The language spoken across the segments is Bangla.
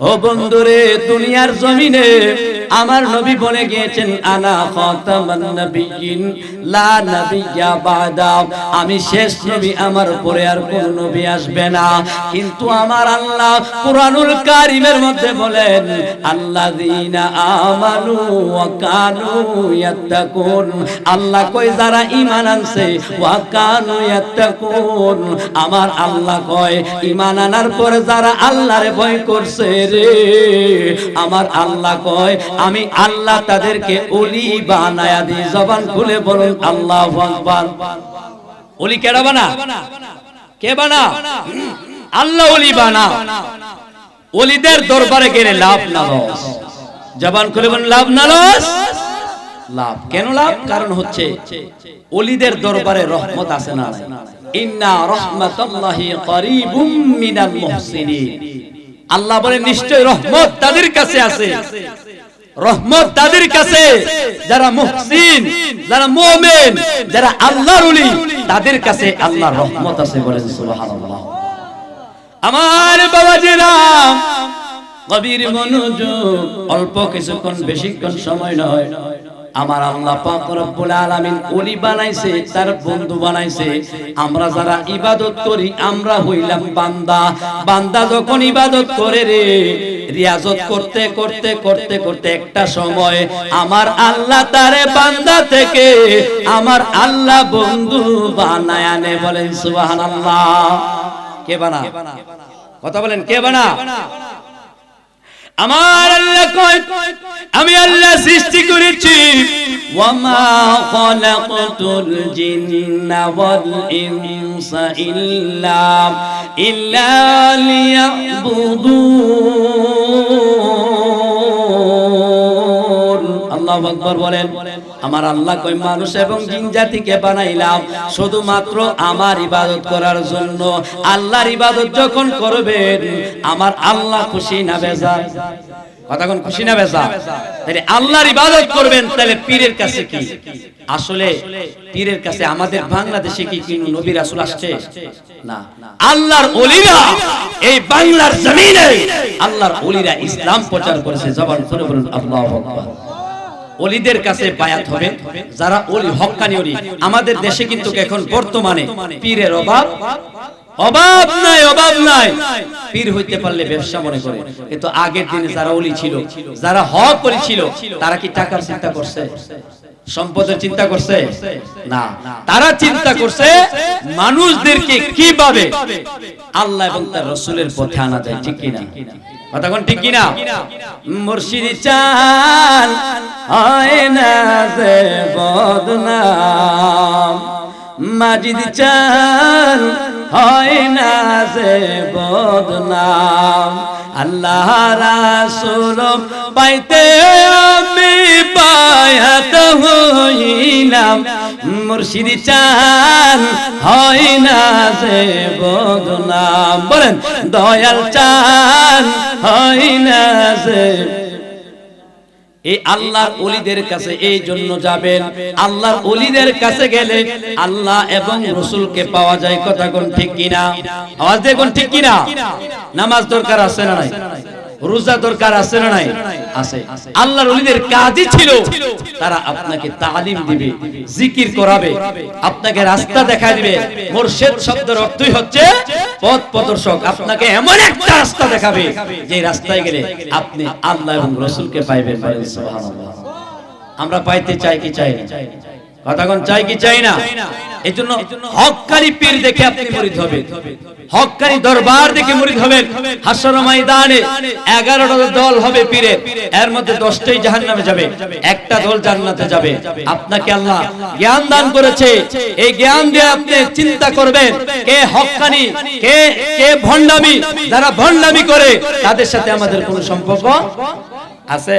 ও বন্ধুরে দুনিয়ার জমিনে আমার নবী বলে গিয়েছেন আনা খাতামান নবিয়িন লা নবিয়্যা বাদা। আমি শেষ নবী, আমার পরে আর কোন নবী আসবে না। কিন্তু আমার আল্লাহ কুরআনুল কারীমের মধ্যে বলেন, আল্লাযীনা আমানু ওয়া কানু ইয়াত্তাকুন। আল্লাহ কই যারা ঈমান আনছে, ওয়া কানু ইয়াত্তাকুন। আমার আল্লাহ কয়, ঈমান আনার পরে যারা আল্লাহরে ভয় করছে রে। আমার আল্লাহ কয় আমি আল্লাহ তাদেরকে ওলি বানায়া দিই। জবান খুলে বলুন, আল্লাহ আকবার। ওলি কেডা বানা? কে বানা? আল্লাহ ওলি বানা। ওলিদের দরবারে গেলে লাভ না লস। জবান খুলে বলুন, লাভ না লস? লাভ। কেন লাভ? কারণ হচ্ছে ওলিদের দরবারে রহমত আছে না ইন্না রহমাতাল্লাহি করিবুম মিনাল মুহসিনিন। আল্লাহ বলে নিশ্চয় রহমত তাদের কাছে আছে। রহমত তাদের কাছে। যারা মুহসিন, যারা মুমিন, যারা আল্লাহর ওলি, তাদের কাছে আল্লাহর রহমত আছে বলেন সুবহানাল্লাহ। আমার বাবাজিরা কবির মনোযোগ অল্প কিছুক্ষণ, বেশিক্ষণ সময় নয়। আমার আল্লাহ পাক রব্বুল আলামিন ওলি বানাইছে, তার বন্ধু বানাইছে। আমরা যারা ইবাদত করি, আমরা হইলাম বান্দা। বান্দা যখন ইবাদত করে রে, রিয়াজত করতে করতে করতে করতে একটা সময় আমার আল্লাহ তারে বান্দা থেকে আমার আল্লাহ বন্ধু বানায় আনে বলেন, সুবহানাল্লাহ। কে বানা? কথা বলেন, কে বানা? আমার আল্লাহ কয়, আমি আল্লাহ সৃষ্টি করেছি। ওয়ামা খালাকতুল জিন্না ওয়াল ইনসা ইল্লা ইল্লা লিয়াবুদুন। বলেন। আমার আল্লাহ কই মানুষ এবং জিন জাতিকে বানাইলাম শুধুমাত্র আমার ইবাদত করার জন্য। আল্লাহর ইবাদত যখন করবেন, আমার আল্লাহ খুশি না বেজার? কথাক্ষণ খুশি না বেজা তাহলে আল্লাহর ইবাদত করবেন, তাহলে পীরের কাছে কি? আসলে পীরের কাছে আমাদের বাংলাদেশে কি কি নবী রাসূল আসছে? না। আল্লাহর ওলিরা এই বাংলার জমিনে, আল্লাহর ওলিরা ইসলাম প্রচার করেছে। জবান করে বলুন, আল্লাহু আকবার। অলিদের কাছে বায়াত হবে, যারা অলি, হক্কানি অলি। আমাদের দেশে কিন্তু এখন বর্তমানে পীরের অভাব। অভাব নাই অভাব নাই। পীর হইতে পারলে ব্যবসা মনে করে। কিন্তু আগের দিনে যারা অলি ছিল, যারা হক অলি ছিল, তারা কি টাকার চিন্তা করছে? সম্পদের চিন্তা করছে? না। তারা চিন্তা করছে, মানুষদেরকে কীভাবে আল্লাহ এবং তার রসুলের পথে আনা যায়, ঠিক কিনা? কথা কোন ঠিক কিনা? মুর্শিদি চান হয় না যে বদনাম। মাজিদ চান হয় না সে বদনাম। আল্লাহ রাসুল পাইতে আমি পায়াত হইলাম। মুর্শিদ চান হয় না সে বদনাম। বলেন, দয়াল চান হয় না যে এই আল্লাহর অলিদের কাছে এই জন্য যাবেন। আল্লাহর অলিদের কাছে গেলে আল্লাহ এবং রসুলকে পাওয়া যায় কথা কোন ঠিক কিনা? আওয়াজ দেখুন ঠিক কিনা? নামাজ দরকার আছে না নাই? রোজা দরকার আছে না নাই? আছে। আল্লাহর ওলিদের কাজই ছিল, তারা আপনাকে তালিম দিবে, জিকির করাবে, আপনাকে রাস্তা দেখা দিবে। মোরশেদ শব্দের অর্থই হচ্ছে পথ প্রদর্শক। আপনাকে এমন একটা রাস্তা দেখাবে, যে রাস্তায় গেলে আপনি আল্লাহ এবং রসুলকে পাইবেন আমরা পাইতে চাই কি চাই না? কথাগণ চাই কি চাই না? এই জন্য হককারী পীর দেখে আপনি মুরিদ হবেন। হককারী দরবার দেখে মুরিদ হবেন। হাসর ময়দানে এগারোটা দল হবে পীরের। এর মধ্যে দশটাই জাহান নামে যাবে। একটা দল জান্নাতে যাবে। আপনাকে আল্লাহ জ্ঞান দান করেছে। এই জ্ঞান দিয়ে আপনি চিন্তা করবেন, কে হক্কানি কে কে ভণ্ডামি? যারা ভণ্ডামি করে, তাদের সাথে আমাদের কোনো সম্পর্ক আছে?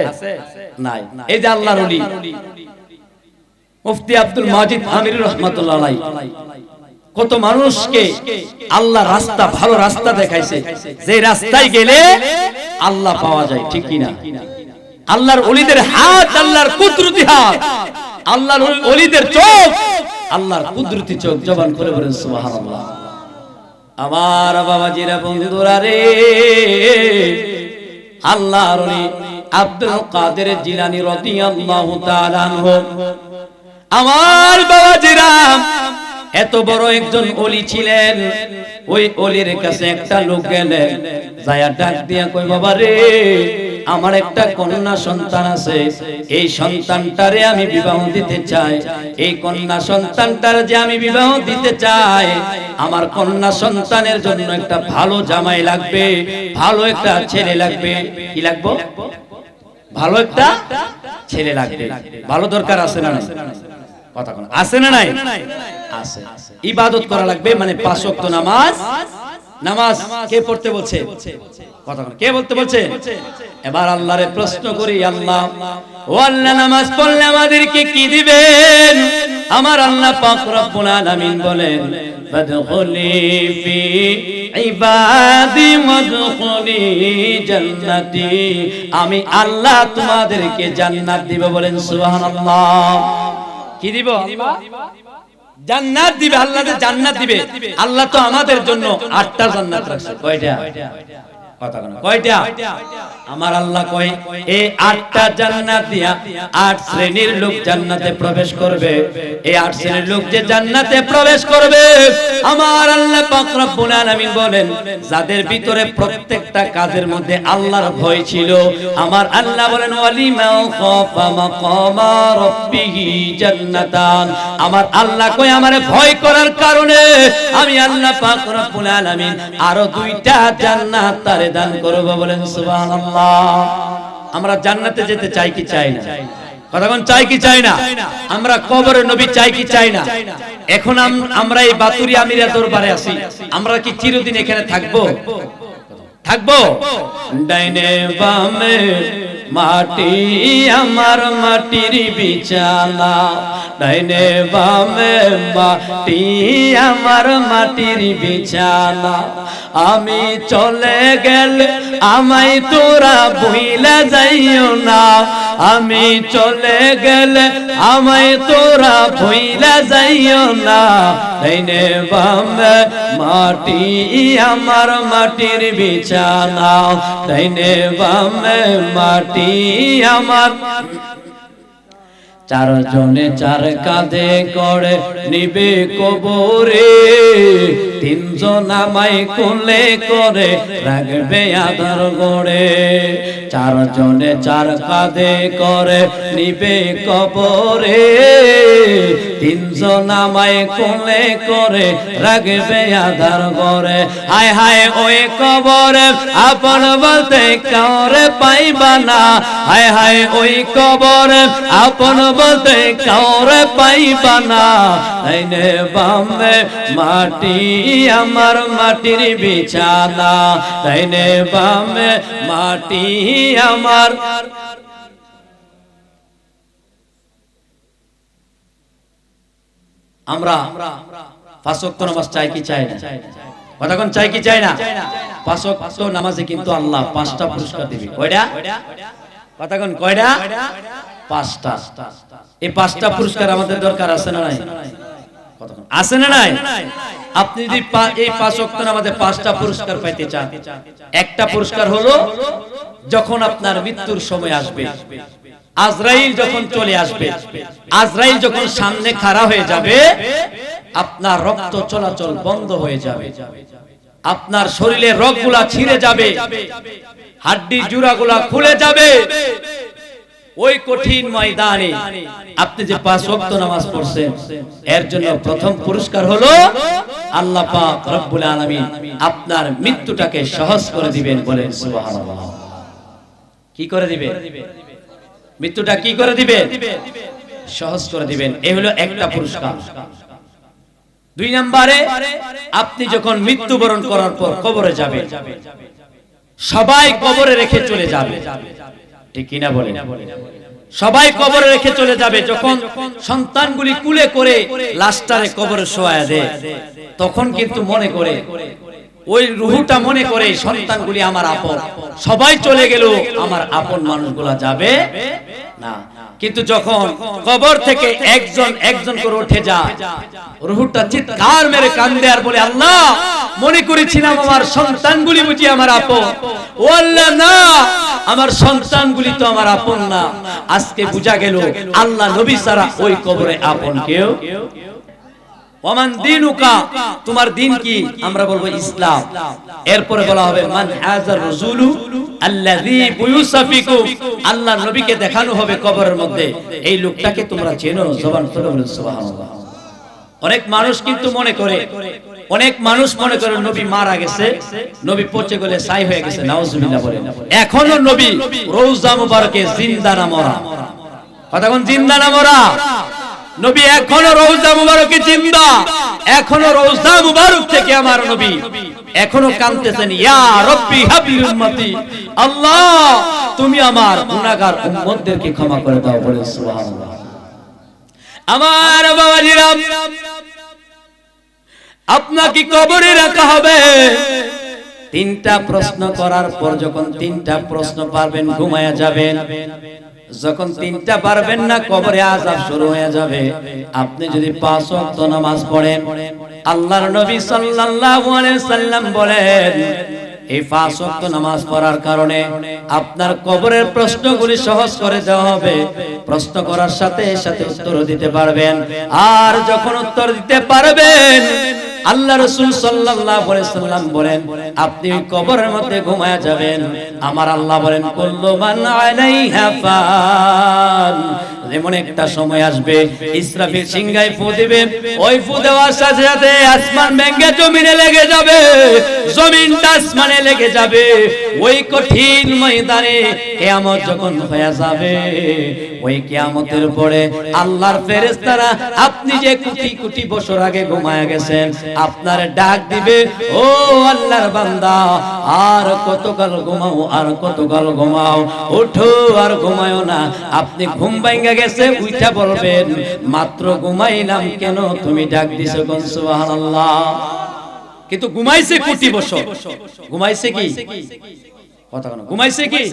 নাই। এই যে আল্লাহর ওলি। মুফতি আব্দুল মাজিদ আমির রহমাতুল্লাহ কত মানুষকে আল্লাহ রাস্তা, ভালো রাস্তা দেখাইছে। যে রাস্তায় গেলে আল্লাহ পাওয়া যায়, ঠিক কিনা? আল্লাহর অলিদের হাত, আল্লাহর কুদরতি হাত। আল্লাহর অলিদের চোখ, আল্লাহর কুদরতি চোখ জবান করে বলেন, সুবহানাল্লাহ। আমার বাবাজিরা, বন্ধুরা রে, আল্লাহর ওলি আব্দুল কাদের জিলানী রাদিয়াল্লাহু তাআলা আনহু আমার বাবা জিরাম এত বড় একজন অলি ছিলেন। ওই অলির কাছে একটা লোক গেলেন যায়া ডাক দিয়া কই বাবা রে, আমার একটা কন্যা সন্তান আছে। এই সন্তানটারে আমি বিবাহ দিতে চাই। এই কন্যা সন্তানটার যে আমি বিবাহ দিতে চাই, আমার কন্যা সন্তানের জন্য একটা ভালো জামাই লাগবে, ভালো একটা ছেলে লাগবে। কি লাগবে? ভালো একটা ছেলে লাগবে। ভালো দরকার আছে না? কথা কোন। আছে না নাই? আছে। ইবাদত করা লাগবে মানে পাঁচ ওয়াক্ত নামাজ। নামাজ কে পড়তে বলছে? কথা কে বলতে বলছে? এবার আল্লাহরে প্রশ্ন করি, আল্লাহ, ও আল্লাহ, নামাজ পড়লে আমাদেরকে কি দিবেন? আমার আল্লাহ পাক রব্বুল আলামিন বলেন ফাদখুলি ফি ইবাদি জান্নাতি। আমি আল্লাহ তোমাদেরকে জান্নাত দিব বলেন, সুবহানাল্লাহ। কি দিব? জান্নাত দিবে, আল্লাহ জান্নাত দিবে। আল্লাহ তো আমাদের জন্য আটটা জান্নাত রাখছে। কয়টা? যাদের ভিতরে প্রত্যেকটা কাজের মধ্যে আল্লাহর ভয় ছিল, আমার আল্লাহ বলেন আমার আল্লাহ কয়, আমারে ভয় করার কারণে আমি আল্লাহ পাক রব্বুল আরও দুইটা জান্নাত তারে দান করব বলেন, সুবহানাল্লাহ। আমরা জান্নাতে যেতে চাই কি চাই না? কথাগণ, চাই কি চাই না? আমরা কবরে নবী চাই কি চাই না? এখন আমরা এই বাতুরি আমিরা দরবারে আছি। আমরা কি চিরদিন এখানে থাকব? থাকব? ডাইনে বামে মাটি, আমার মাটির বিছানা। ডাইনে বামে মাটি, আমার মাটির বিছানা। আমি চলে গেলে আমায় তোরা বইলা যাইও না। আমি চলে গেলে আমায় তোরা ভুইলা যাইও না। ডাইনে বামে মাটি, আমার মাটির বিছানা। তাইনে বামে মাটি, আমার চার জনে চার কাঁধে করে নিবে কবরে। তিনজন আমায় কোলে করে রাখবে আধার গড়ে। চার জনে চার কাঁধে করে নিবে কবরে। তিনজন আমায় কোলে করে রাখবে আধার গড়ে। হায় হায় ওই কবরে আপন বলতে কাউরে পাইবা না। হায় হায় ওই কবরে আপন বলতে কাউরে পাইবা না আইনে বামে মাটি আমার মাটির বিছানা তাইনে বামে মাটি আমার আমরা ওয়াক্ত নামাজ চাই কি চাই না কতক্ষণ চাই কি চাই না? পাঁচ ওয়াক্ত নামাজে কিন্তু আল্লাহ পাঁচটা পুরস্কার দিবে। কয়টা? কতক্ষণ কয়টা? পাঁচটা। এই পাঁচটা পুরস্কার আমাদের দরকার আছে না নাই? আছে না নাই? আপনি যদি এই পাঁচ নামাজে পাঁচটা পুরস্কার পাইতে চান, একটা পুরস্কার হলো যখন আপনার মৃত্যুর সময় আসবে। আজরাইল যখন চলে আসবে, আজরাইল যখন সামনে খাড়া হয়ে যাবে, আপনার রক্ত চলাচল বন্ধ হয়ে যাবে। আপনার শরীরের রগগুলা ছিঁড়ে যাবে, হাড্ডি জুড়াগুলা খুলে যাবে। ওই কঠিন ময়দানে আপনি যে পাঁচ ওয়াক্ত নামাজ পড়ছেন, এর জন্য প্রথম পুরস্কার হলো আল্লাহ রব্বুল আপনার মৃত্যুটাকে সহজ করে দিবেন সুবহানাল্লাহ। কি করে দিবেন? মৃত্যুটা কি করে দিবেন? সহজ করে দিবেন। এই হলো একটা পুরস্কার। দুই নম্বরে, আপনি যখন মৃত্যুবরণ করার পর কবরে যাবে সবাই কবরে রেখে চলে যাবে। ঠিক কিনা বলে সবাই কবরে রেখে চলে যাবে, যখন সন্তানগুলি কুলে করে লাস্টারে কবরে শোয়া দেয়, তখন কিন্তু মনে করে, ওই রুহুটা মনে করে, সন্তানগুলি আমার আপন। সবাই চলে গেল, আমার আপন মানুষগুলা যাবে না। কিন্তু যখন কবর থেকে একজন একজন করে উঠে যায়, রুহুটা চিৎকার মেরে কান্দে আর বলে, আল্লাহ, মনে করেছিলাম আমার সন্তানগুলি বুঝি আমার আপন। ও আল্লাহ, না, আমার সন্তানগুলি তো আমার আপন না। আজকে বুঝা গেল, আল্লাহ নবী সারা ওই কবরে আপন কেউ ওমান দিনুকা তোমার দিন কি? আমরা বলব ইসলাম। এরপরে বলা হবে মান হাজার রাসূলু আল্লাযী বুয়ুসাফিকুম আল্লাহ নবীকে দেখানো হবে কবরের মধ্যে। এই লোকটাকে তোমরা চেনো জবান খুলে সুবহানাল্লাহ। অনেক মানুষ কিন্তু মনে করে। অনেক মানুষ মনে করে নবী মারা গেছে। নবী পচে গেলে ছাই হয়ে গেছে নাউজুবিল্লাহ বলে এখনও নবী রওজা মুবারকে জিন্দা না মরা। কথা কোন জিন্দা না মরা। নবী, এখনও রওজা মুবারকে জিন্দা। এখনও রওজা মুবারক থেকে আমার নবী। এখনও কাঁদতেছেন, ইয়া রব্বি হাবলি উম্মতি। আল্লাহ, তুমি আমার গুনাহগার উম্মতদেরকে ক্ষমা করে দাও বলে, সুবহানাল্লাহ। আমার বাবাজিরা আপনাকে কবরে রাখা হবে। তিনটা প্রশ্ন করার পর যখন তিনটা প্রশ্ন পারবেন, ঘুমায়া যাবেন। যখন তিনটা পারবেন না, কবরে আজাব শুরু হয়ে যাবে। আপনি যদি পাঁচ ওয়াক্ত নামাজ পড়েন, আল্লাহর নবী সাল্লাল্লাহু আলাইহি সাল্লাম বলেন, এই পাঁচ ওয়াক্ত নামাজ পড়ার কারণে আপনার কবরের প্রশ্নগুলি সহজ করে দেওয়া হবে। প্রশ্ন করার সাথে সাথে উত্তর দিতে পারবেন। আর যখন উত্তর দিতে পারবেন আল্লাহ রসুল সাল্লাম বলেন আপনি কবরের মধ্যে ঘুমায় যাবেন। আমার আল্লাহ বলেন এমন একটা সময় আসবে, ইসরাফিল সিংহায় ফু দিবে, ওই ফু দেওয়ার সাথে সাথে আসমান ভেঙে জমিনে লেগে যাবে, জমিনটা আসমানে লেগে যাবে, ওই কঠিন ময়দানে কিয়ামত যখন হয়ে যাবে, ওই কিয়ামতের পরে আল্লাহর ফেরেশতারা আপনি যে কোটি কোটি বছর আগে ঘুমায়া গেছেন, আপনার ডাক দিবে, ও আল্লাহর বান্দা, আর কতকাল ঘুমাও, আর কতকাল ঘুমাও, ওঠো আর ঘুমায়ও না, আপনি ঘুম ভাঙ্গা গেছে উইটা বলবেন, মাত্র ঘুমাইলাম কেন? তুমি ডাক দিছো কোন সুবহানাল্লাহ? কিন্তু ঘুমাইছে কোটি বছর। ঘুমাইছে কি? কথা কেন, ঘুমাইছে কি?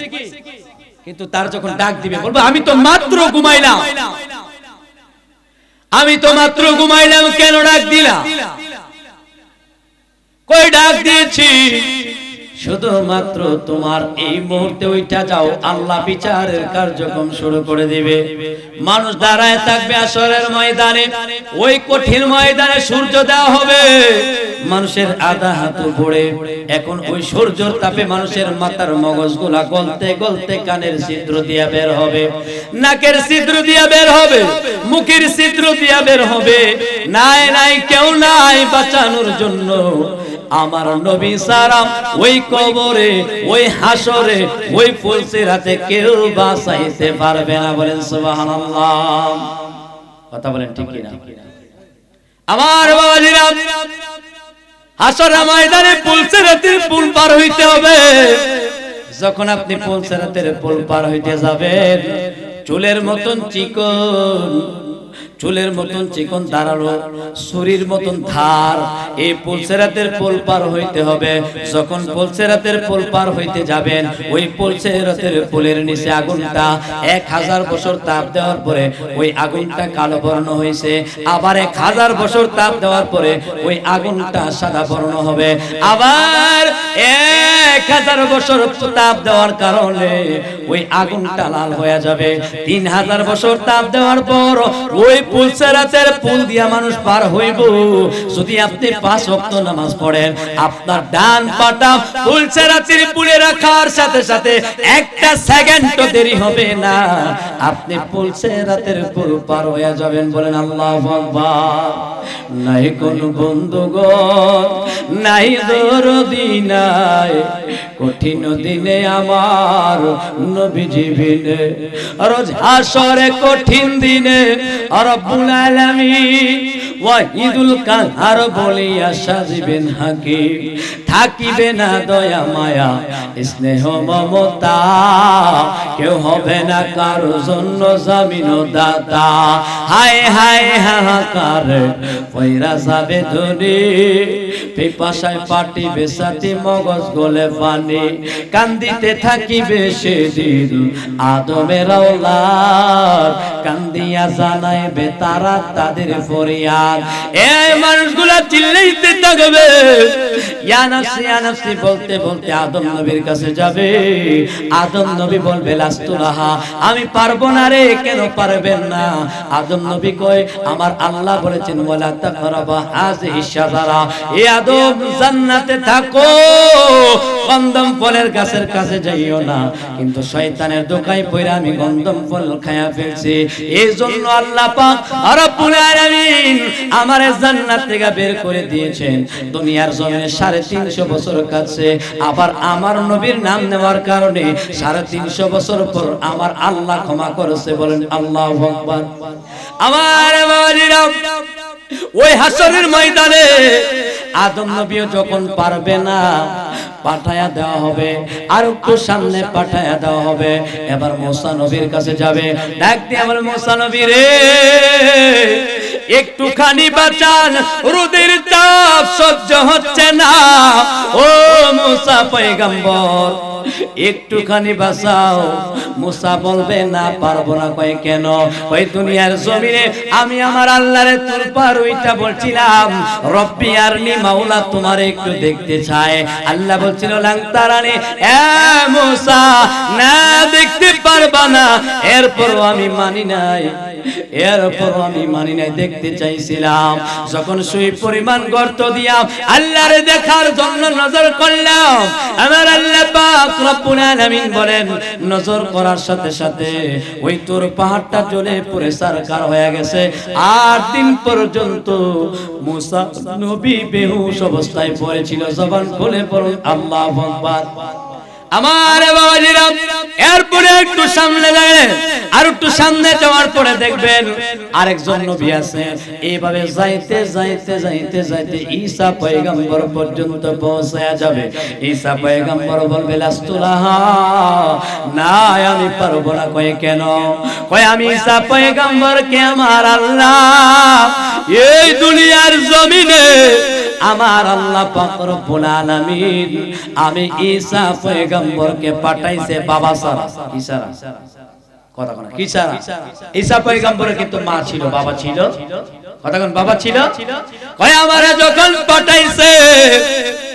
কিন্তু তার যখন ডাক দিবে, বলব, আমি তো মাত্র ঘুমাইলাম। আমি তো মাত্র ঘুমাইলাম কেন ডাক দিলা? কই ডাক দিয়েছি? শুধুমাত্র তোমার এই মুহূর্তে ওইটা যাও, আল্লাহ বিচারের কার্যক্রম শুরু করে দিবে। মানুষ দাঁড়ায় থাকবে আসরের ময়দানে, ওই কঠিন ময়দানে সূর্য দেওয়া হবে। মানুষের আধা হাত পড়ে এখন ওই সূর্যর তাপে মানুষের মাথার মগজগুলা গলতে গলতে কানের ছিদ্র দিয়া বের হবে। নাকের ছিদ্র দিয়া বের হবে, মুখের ছিদ্র দিয়া বের হবে। নাই নাই, কেউ নাই বাঁচানোর জন্য। আমার নবী সারা ওই কবরে, ওই হাসরে, ওই ফুলসির হাতে কেউ বাঁচাইতে পারবে না বলেন সুবহানাল্লাহ। কথা বলেন ঠিক কি না আমার বাবাজিরা হাসরা ময়দানে পুলসের হাতের পুল পার হইতে হবে। যখন আপনি পুলসের হাতের পুল পার হইতে যাবেন, চুলের মতন চিকন চুলের মতন চিকন দাঁড়াল শরীর মতন ধার। এই পুলসেরাতের পোল পার হইতে হবে। যখন পুলসেরাতের পোল পার হইতে যাবেন, ওই পুলসেরাতের পোলের নিচে আগুনটা এক হাজার বছর তাপ দেওয়ার পরে ওই আগুনটা কালো বর্ণ হয়েছে আবার এক হাজার বছর তাপ দেওয়ার পরে ওই আগুনটা সাদা বর্ণ হবে। আবার এক হাজার বছর তাপ দেওয়ার কারণে ওই আগুনটা লাল হয়ে যাবে। তিন হাজার বছর তাপ দেওয়ার পর ওই পুলসেরাতের পুল দিয়া মানুষ পার হইব। যদি আপনি পাঁচ নামাজ পড়েন, আপনার ডান পাটা পুলসেরাতের পুলে রাখার সাথে সাথে একটা সেকেন্ডও দেরি হবে না। আপনি পুলসেরাতের পুল পার যাবেন বলেন আল্লাহু আকবার। নাই কোন বন্ধুগণ, নাই দরদি নাই। কঠিন দিনে আমার নবীজি বিনে, রোজ হাসরে কঠিন দিনে রব্বুল আলামিন। ওয়াহিদুল কাহার বলিয়া সাজিবেন হাকিম। থাকিবে না দয়া মায়া, স্নেহ মমতা। কেউ হবে না কারও জন্য জামিন দাতা। হায় হায়, হাহাকার পয়রা যাবে ধরে পিপাসায় পাটি বেসাতি মগজ গলে পানি। কান্দিতে থাকিবে সেদিন আদমের কান্দিয়া জানাইবে তারা তাদের ফরিয়াদ। মানুষগুলা চিল্লাইতে থাকবে। ইয়া ইয়া বলতে বলতে আদম নবীর কাছে যাবে। আদম নবী বলবে লাস্তুলাহা আমি পারব না রে, কেন পারবেন না? আদম নবী কয়, আমার আল্লাহ বলেছেন, ওয়ালা তাকরাবা এ আদম, জান্নাতে থাকো। গন্ধম ফলের গাছের কাছে যাইও না। কিন্তু শয়তানের দোকায় পড়ে আমি গন্ধম ফল খায়া ফেলছি। এই জন্য আল্লাহ পাক রব্বুল আলামিন আমারে জান্নাত থেকে বের করে দিয়েছেন। দুনিয়ার জমিনে সাড়ে তিনশো বছর কাছে আবার আমার নবীর নাম নেওয়ার কারণে সাড়ে তিনশো বছর পর আমার আল্লাহ ক্ষমা করেছে বলেন আল্লাহ আকবার। আমার ওই হাসরের ময়দানে আদম নবীও যখন পারবে না, পাঠায়া দেওয়া হবে। আর একটু সামনে পাঠায়া দেওয়া হবে। এবার মোসা নবীর কাছে যাবে। ডাক দিয়ে আমার মোসা নবী রে একটুখানি বাঁচান, রুদের চাপ সহ্য হচ্ছে না। ও মোসা পয়গম্বর, একটুখানি বাঁচাও। মুসা বলবে, না, পারব না। কয়, কেন? ওই দুনিয়ার জমিনে আমি আমার আল্লাহরে তুলপার ওইটা বলছিলাম, রব্বি আর নি মাওলা তোমার একটু দেখতে চায়। আল্লাহ বলছিল লাংতারানি এ মুসা, না দেখতে পারবা না। এরপরও আমি মানি নাই। এরপর আমি মানি নাই দেখতে চাইছিলাম। যখন সুই পরিমাণ গর্ত দিয়া আল্লাহরে দেখার জন্য নজর করলাম আমার আল্লাহ পাক রব্বুল আলামিন বলেন নজর করার সাথে সাথে ওই তোর পাহাড়টা জ্বলে পুরে সারকার হয়ে গেছে। আট দিন পর্যন্ত মুসা নবী বেহুশ অবস্থায় পড়েছিল জবান খুলে পড়ুন আল্লাহ আকবার। আমার বাবাজিরা, এরপরে একটু সামনে গেলে আর একটু সামনে যাওয়ার পরে দেখবেন আরেকজন নবী আছে। এইভাবে যাইতে যাইতে যাইতে যাইতে ঈসা পয়গম্বর পর্যন্ত পৌঁছায়া যাবে। ঈসা পয়গম্বর বলবে, লাস্তুলাহা, না, আমি পারব না। কয়ে, কেন? কয়, আমি ঈসা পয়গম্বর কে আমার আল্লাহ, এই দুনিয়ার জমিনে আমার আল্লাহ পাক রব্বুল আমি ঈসা পয়গম্বরকে পাঠাইছে, বাবা সারা। কি কথা কোন, কি ঈসা পয়গম্বরের কিন্তু মা ছিল, বাবা ছিল। কথা কোন, বাবা ছিল? কয়, আমারে যখন পাঠাইছে,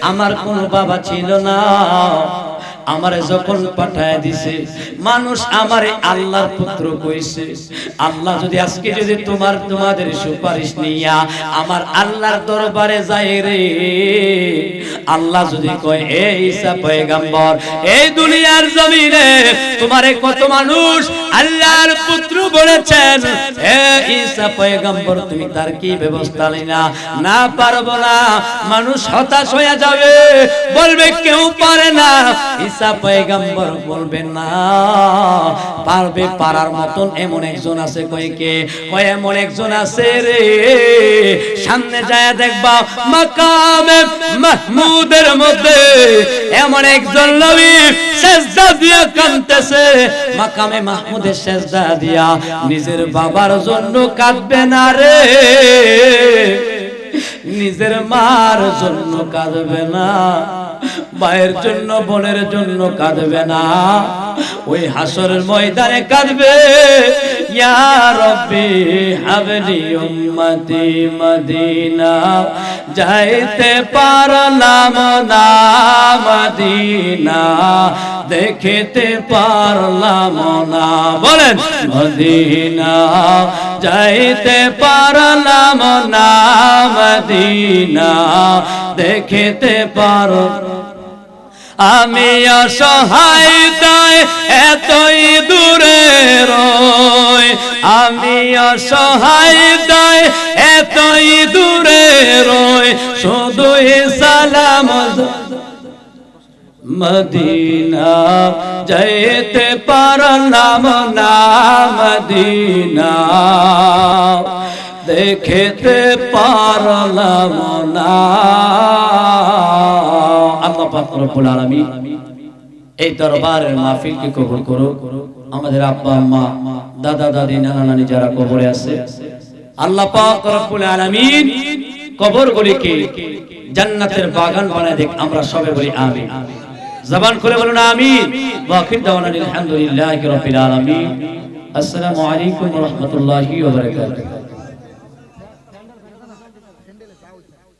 আমার কোন বাবা ছিল না। আমারে যখন পাঠায় দিছে, মানুষ আমারে আল্লাহর পুত্র কইছে, আল্লাহ যদি আজকে যদি তোমার, তোমাদের সুপারিশ নিয়া আমার আল্লাহর দরবারে যায় রে, আল্লাহ যদি কয় এ ঈসা পয়গম্বর এই দুনিয়ার জমিনে তোমারে কত মানুষ আল্লাহর পুত্র বলেছেন এ ঈসা পয়গম্বর, তুমি তার কি ব্যবস্থা নিনা না পারব না, মানুষ হতাশ হয়ে যাবে, বলবে কেউ পারে না। পয়গম্বর বলবে না। পারবে পারার মতন এমন একজন আছে কয় কে? কয় এমন একজন আছে রে। সামনে যায় দেখবা মাকামে মাহমুদের মধ্যে এমন একজন নবী সেজদা দিয়া কাঁদতেছে। মাকামে মাহমুদের সেজদা দিয়া নিজের বাবার জন্য কাঁদবে না রে। নিজের মার জন্য কাঁদবে না। ভাইয়ের জন্য, বোনের জন্য কাঁদবে না। ওই হাসরের ময়দানে কাঁদবে। ইয়া রব্বি হাবলি উম্মতি মদিনা। যাইতে পারলাম না মদিনা। দেখিতে পারলাম না। বলেন, মদিনা। যাইতে পারলাম না মদিনা। দেখিতে পার আমি অসহায় দায় এতই দূরে রয় আমি অসহায় দায় এতই দূরে রয় শুধু সালাম মদিনা। যাইতে পারলাম না মদিনা। দেখেতে পারলাম না পাক রব্বুল জান্নাতের বাগান বানায় দেখ আমরা সবে বলি আমিন। জবান খুলে বলুন আমিন। আসসালামু আলাইকুম ওয়া